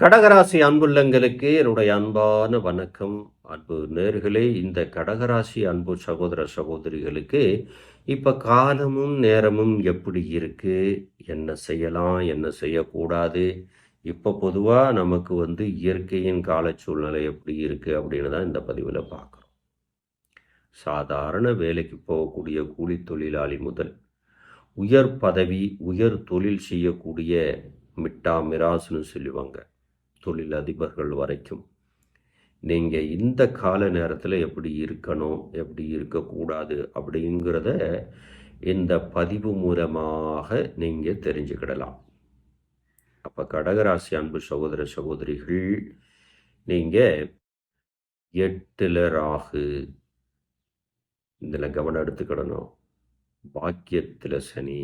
கடகராசி அன்புள்ளங்களுக்கு என்னுடைய அன்பான வணக்கம். அன்பு நேர்களே இந்த கடகராசி அன்பு சகோதர சகோதரிகளுக்கு இப்போ காலமும் நேரமும் எப்படி இருக்கு? என்ன செய்யலாம்? என்ன செய்யக்கூடாது? இப்போ பொதுவாக நமக்கு வந்து இயற்கையின் கால சூழ்நிலை எப்படி இருக்குது அப்படின்னு தான் இந்த பதிவில் பார்க்குறோம். சாதாரண வேலைக்கு போகக்கூடிய கூலி தொழிலாளி முதல் உயர் பதவி உயர் தொழில் செய்யக்கூடிய மிட்டா மிராசுன்னு சொல்லுவாங்க. தொழில் அதிபர்கள் வரைக்கும். நீங்கள் இந்த கால நேரத்தில் எப்படி இருக்கணும் எப்படி இருக்கக்கூடாது அப்படிங்கிறத இந்த பதிவு மூலமாக நீங்கள் தெரிஞ்சுக்கிடலாம். அப்போ கடகராசி அன்பு சகோதர சகோதரிகள் நீங்கள் எட்டில் ராகு. இதில் கவனம் எடுத்துக்கிடணும். பாக்கியத்தில் சனி.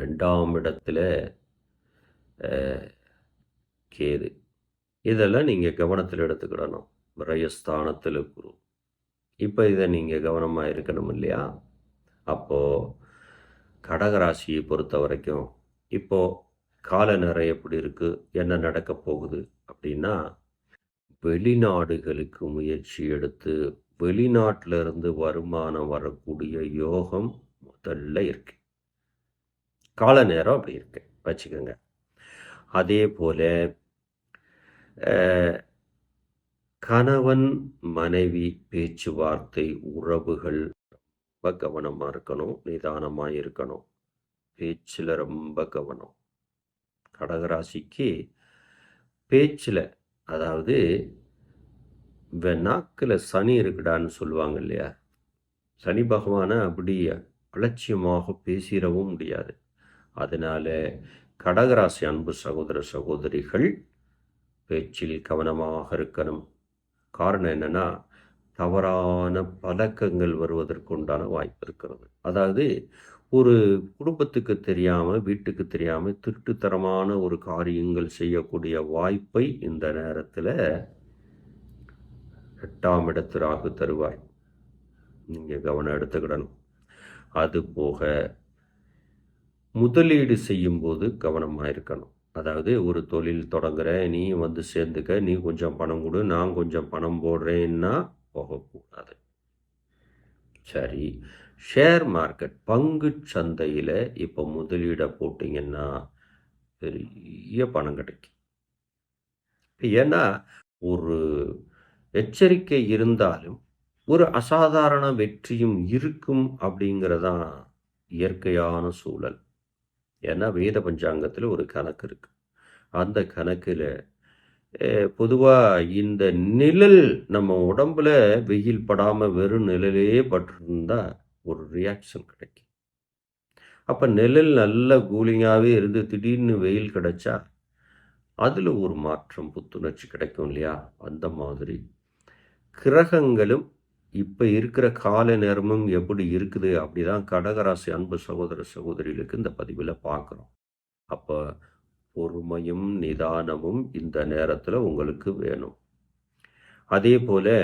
ரெண்டாம் இடத்துல கேது. இதெல்லாம் நீங்கள் கவனத்தில் எடுத்துக்கிடணும். விரயஸ்தானத்தில் குரு. இப்போ இதை நீங்கள் கவனமாக இருக்கணும் இல்லையா? அப்போது கடகராசியை பொறுத்த வரைக்கும் இப்போது கால எப்படி இருக்குது என்ன நடக்க போகுது? அப்படின்னா வெளிநாடுகளுக்கு முயற்சி எடுத்து வெளிநாட்டில் இருந்து வருமானம் வரக்கூடிய யோகம் முதல்ல இருக்கு. கால நேரம் அப்படி இருக்கு. வச்சுக்கோங்க. அதே போல கணவன் மனைவி பேச்சுவார்த்தை உறவுகள் ரொம்ப கவனமாக இருக்கணும் நிதானமாக இருக்கணும். பேச்சில் ரொம்ப கவனம். கடகராசிக்கு பேச்சில் அதாவது நாக்கில் சனி இருக்குடான்னு சொல்லுவாங்க இல்லையா? சனி பகவானை அப்படி அலட்சியமாக பேசிடவும் முடியாது. அதனால் கடகராசி அன்பு சகோதர சகோதரிகள் பேச்சில் கவனமாக இருக்கணும். காரணம் என்னன்னா தவறான பழக்கங்கள் வருவதற்குண்டான வாய்ப்பு இருக்கிறது. அதாவது ஒரு குடும்பத்துக்கு தெரியாமல் வீட்டுக்கு தெரியாமல் திருட்டுத்தரமான ஒரு காரியங்கள் செய்யக்கூடிய வாய்ப்பை இந்த நேரத்தில் எட்டாம் இடத்து ராகு நீங்கள் கவனம் எடுத்துக்கிடணும். அது போக முதலீடு செய்யும்போது கவனமாக இருக்கணும். அதாவது ஒரு தொழில் தொடங்குற நீ வந்து சேர்ந்துக்க நீ கொஞ்சம் பணம் கொடு நான் கொஞ்சம் பணம் போடுறேன்னா போகக்கூடாது. சரி. ஷேர் மார்க்கெட் பங்கு சந்தையில் இப்போ முதலீடை போட்டிங்கன்னா பெரிய பணம் கிடைக்கும். ஏன்னா ஒரு எச்சரிக்கை இருந்தாலும் ஒரு அசாதாரண வெற்றியும் இருக்கும் அப்படிங்கிறதான் இயற்கையான சூழல். ஏன்னா வேத பஞ்சாங்கத்தில் ஒரு கணக்கு இருக்கு. அந்த கணக்கில் பொதுவாக இந்த நிழல் நம்ம உடம்புல வெயில் படாமல் வெறும் நிழலே பட்டிருந்தா ஒரு ரியாக்ஷன் கிடைக்கும். அப்போ நிழல் நல்ல கூலிங்காகவே இருந்து திடீர்னு வெயில் கிடைச்சா அதில் ஒரு மாற்றம் புத்துணர்ச்சி கிடைக்கும் இல்லையா? அந்த மாதிரி கிரகங்களும் இப்போ இருக்கிற கால நேரமும் எப்படி இருக்குது அப்படி தான் கடகராசி அன்பு சகோதர சகோதரிகளுக்கு இந்த பதிவில் பார்க்குறோம். அப்போ பொறுமையும் நிதானமும் இந்த நேரத்தில் உங்களுக்கு வேணும். அதே போல்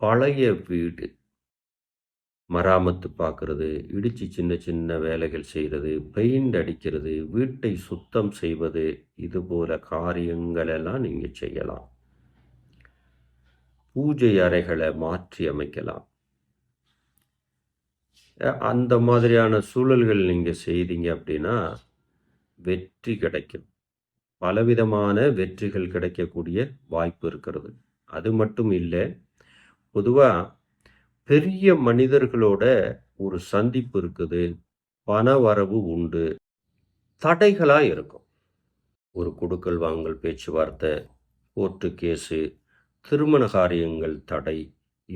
பழைய வீடு மராமத்து பார்க்குறது இடித்து சின்ன சின்ன வேலைகள் செய்கிறது பெயிண்ட் அடிக்கிறது வீட்டை சுத்தம் செய்வது இது போல நீங்கள் செய்யலாம். பூஜை அறைகளை மாற்றி அமைக்கலாம். அந்த மாதிரியான சூழல்கள் நீங்கள் செய்தீங்க அப்படின்னா வெற்றி கிடைக்கும். பலவிதமான வெற்றிகள் கிடைக்கக்கூடிய வாய்ப்பு இருக்கிறது. அது மட்டும் இல்லை பொதுவாக பெரிய மனிதர்களோட ஒரு சந்திப்பு இருக்குது பண வரவு உண்டு தடைகளாக இருக்கும். ஒரு கொடுக்கல் வாங்கல் பேச்சுவார்த்தை கோர்ட்டு கேஸு திருமண காரியங்கள் தடை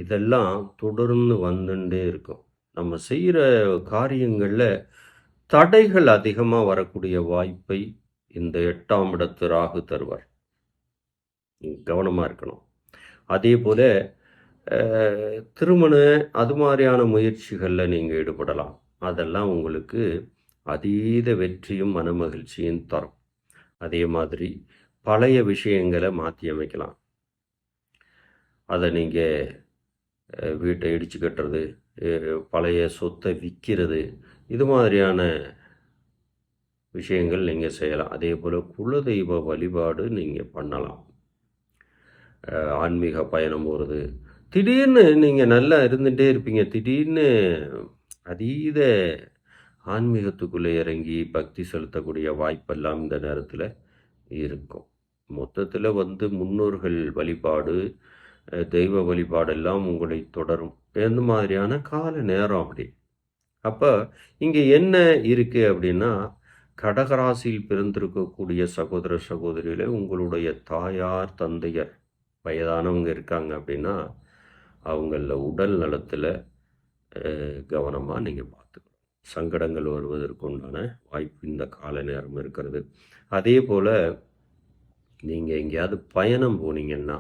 இதெல்லாம் தொடர்ந்து வந்துட்டே இருக்கும். நம்ம செய்கிற காரியங்களில் தடைகள் அதிகமாக வரக்கூடிய வாய்ப்பை இந்த எட்டாம் இடத்து ராகு தருவார். கவனமாக இருக்கணும். அதே போல் திருமண அது மாதிரியான முயற்சிகளில் நீங்கள் ஈடுபடலாம். அதெல்லாம் உங்களுக்கு அதீத வெற்றியும் மனமகிழ்ச்சியும் தரும். அதே மாதிரி பழைய விஷயங்களை மாற்றி அமைக்கலாம். அதை நீங்கள் வீட்டை இடிச்சு கட்டுறது பழைய சொத்தை விற்கிறது இது மாதிரியான விஷயங்கள் நீங்கள் செய்யலாம். அதே போல் குலதெய்வ வழிபாடு நீங்கள் பண்ணலாம். ஆன்மீக பயணம் போகிறது திடீர்னு நீங்கள் நல்லா இருந்துகிட்டே இருப்பீங்க. திடீர்னு அதீத ஆன்மீகத்துக்குள்ளே இறங்கி பக்தி செலுத்தக்கூடிய வாய்ப்பெல்லாம் இந்த நேரத்தில் இருக்கும். மொத்தத்தில் வந்து முன்னோர்கள் வழிபாடு தெய்வ வழிபாடெல்லாம் உங்களை தொடரும். எந்த மாதிரியான கால நேரம் அப்படி? அப்போ இங்கே என்ன இருக்குது அப்படின்னா கடகராசியில் பிறந்திருக்கக்கூடிய சகோதர சகோதரிகளே உங்களுடைய தாயார் தந்தையர் வயதானவங்க இருக்காங்க அப்படின்னா அவங்கள உடல் நலத்தில் கவனமாக நீங்கள் பார்த்துக்கணும். சங்கடங்கள் வருவதற்கு உண்டான வாய்ப்பு இந்த கால நேரம் இருக்கிறது. அதே போல் நீங்கள் எங்கேயாவது பயணம் போனீங்கன்னா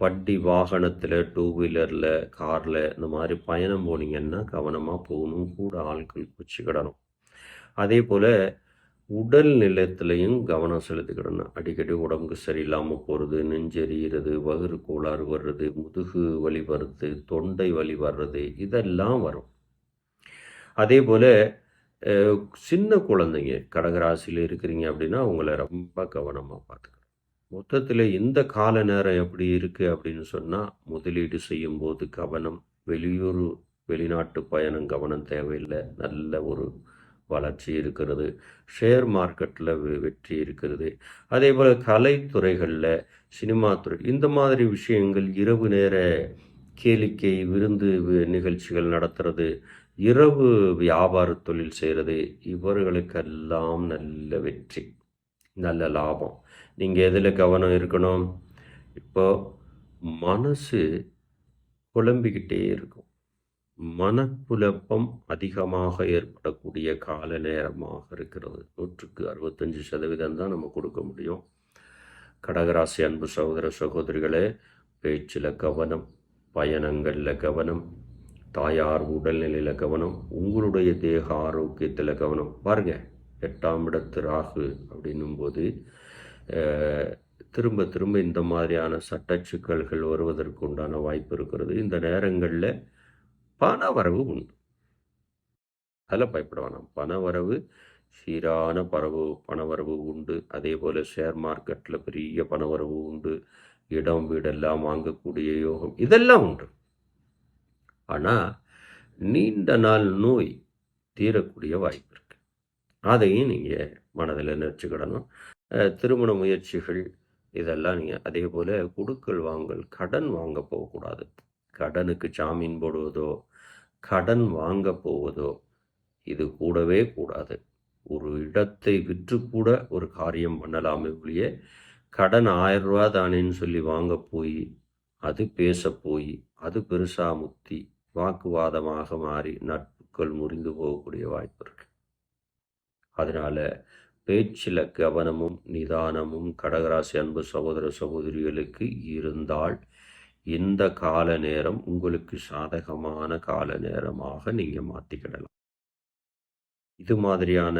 வண்டி வாகனத்தில் டூ வீலரில் காரில் இந்த மாதிரி பயணம் போனீங்கன்னா கவனமாக போகணும். கூட ஆட்கள் குச்சிக்கிடணும் அதே போல் உடல் நிலத்திலையும் கவனம் செலுத்திக்கிடணும். அடிக்கடி உடம்புக்கு சரியில்லாமல் போகிறது நெஞ்செறிகிறது வகுறு கோளாறு வர்றது முதுகு வலி வர்றது தொண்டை வலி வர்றது இதெல்லாம் வரும். அதே போல் சின்ன குழந்தைங்க கடகராசியில் இருக்கிறீங்க அப்படின்னா அவங்கள ரொம்ப கவனமாக பார்த்துக்கணும். மொத்தத்தில் இந்த கால நேரம் எப்படி இருக்குது அப்படின்னு சொன்னால் முதலீடு செய்யும்போது கவனம் வெளியூர் வெளிநாட்டு பயணம் கவனம் தேவையில்லை. நல்ல ஒரு வளர்ச்சி இருக்கிறது. ஷேர் மார்க்கெட்டில் வெற்றி இருக்கிறது. அதே போல் கலைத்துறைகளில் சினிமா துறை இந்த மாதிரி விஷயங்கள் இரவு நேர கேளிக்கை விருந்து நிகழ்ச்சிகள் நடத்துறது இரவு வியாபார தொழில் செய்கிறது இவர்களுக்கெல்லாம் நல்ல வெற்றி நல்ல லாபம். நீங்கள் எதில் கவனம் இருக்கணும்? இப்போ மனசு குழம்பிக்கிட்டே இருக்கும். மனக்குழப்பம் அதிகமாக ஏற்படக்கூடிய கால நேரமாக இருக்கிறது. நூற்றுக்கு அறுபத்தஞ்சு சதவீதம் தான் நம்ம கொடுக்க முடியும். கடகராசி அன்பு சகோதர சகோதரிகளே பேச்சில் கவனம் பயணங்களில் கவனம் தாயார் உடல்நிலையில் கவனம் உங்களுடைய தேக ஆரோக்கியத்தில் கவனம். பாருங்க எட்டாம் இடத்து ராகு அப்படின்னும் போது திரும்ப திரும்ப இந்த மாதிரியான சட்ட சிக்கல்கள் வருவதற்கு உண்டான வாய்ப்பு இருக்கிறது. இந்த நேரங்களில் பண வரவு உண்டு. அதில் பயப்பட வேணாம். பண வரவு சீரான பரவு பணவரவு உண்டு. அதே போல் ஷேர் மார்க்கெட்டில் பெரிய பணவரவு உண்டு. இடம் வீடெல்லாம் வாங்கக்கூடிய யோகம் இதெல்லாம் உண்டு. ஆனால் நீண்ட நாள் நோய் தீரக்கூடிய வாய்ப்பு இருக்குது அதையும் நீங்கள் மனதில் நினச்சிக்கிடணும். திருமண முயற்சிகள் இதெல்லாம் நீங்கள் அதே போல் குடுக்கல் வாங்கல் கடன் வாங்க போகக்கூடாது கடனுக்கு ஜாமீன் போடுவதோ கடன் வாங்க போவதோ இது கூடவே கூடாது. ஒரு இடத்தை விற்று கூட ஒரு காரியம் பண்ணலாமே ஒழிய கடன் ஆயிரம் ரூபா தானேன்னு சொல்லி வாங்க போய் அது பேச போய் அது பெருசா முத்தி வாக்குவாதமாக மாறி நட்புகள் முறிந்து போகக்கூடிய வாய்ப்பு இருக்கு. அதனால பேச்சில் கவனமும் நிதானமும் கடகராசி அன்பு சகோதர சகோதரிகளுக்கு இருந்தால் இந்த கால நேரம் உங்களுக்கு சாதகமான கால நேரமாக நீங்கள் மாற்றிக்கிடலாம் இது மாதிரியான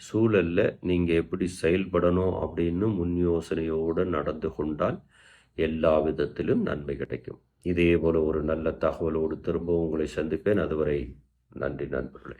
சூழலில் நீங்கள் எப்படி செயல்படணும் அப்படின்னு முன் யோசனையோடு நடந்து கொண்டால் எல்லா விதத்திலும் நன்மை கிடைக்கும். இதே போல் ஒரு நல்ல தகவலோடு திரும்ப உங்களை சந்திப்பேன். அதுவரை நன்றி நண்பர்களே.